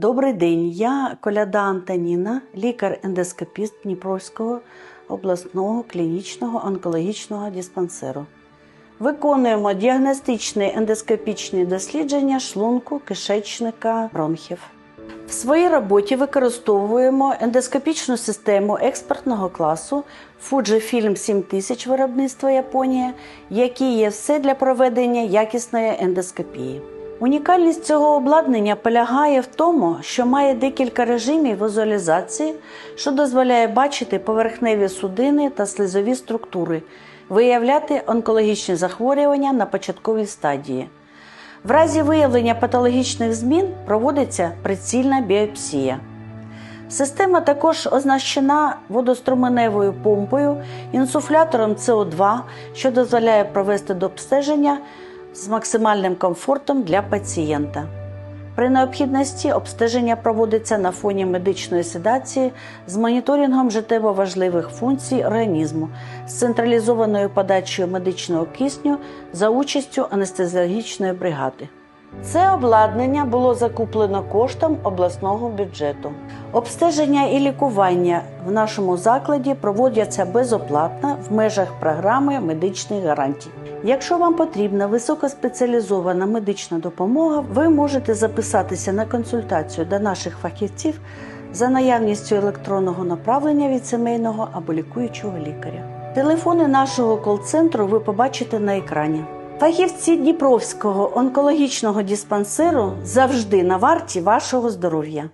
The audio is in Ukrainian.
Добрий день, я коляда Антоніна, лікар-ендоскопіст Дніпровського обласного клінічного онкологічного диспансеру. Виконуємо діагностичні ендоскопічні дослідження шлунку, кишечника, бронхів. В своїй роботі використовуємо ендоскопічну систему експертного класу Fujifilm 7000 виробництва Японія, які є все для проведення якісної ендоскопії. Унікальність цього обладнання полягає в тому, що має декілька режимів візуалізації, що дозволяє бачити поверхневі судини та слизові структури, виявляти онкологічні захворювання на початковій стадії. В разі виявлення патологічних змін проводиться прицільна біопсія. Система також оснащена водоструменевою помпою, інсуфлятором СО2, що дозволяє провести до обстеження з максимальним комфортом для пацієнта. При необхідності обстеження проводиться на фоні медичної седації з моніторингом життєво важливих функцій організму, з централізованою подачею медичного кисню за участю анестезіологічної бригади. Це обладнання було закуплено коштом обласного бюджету. Обстеження і лікування в нашому закладі проводяться безоплатно в межах програми медичних гарантій. Якщо вам потрібна високоспеціалізована медична допомога, ви можете записатися на консультацію до наших фахівців за наявністю електронного направлення від сімейного або лікуючого лікаря. Телефони нашого кол-центру ви побачите на екрані. Фахівці Дніпровського онкологічного диспансеру завжди на варті вашого здоров'я.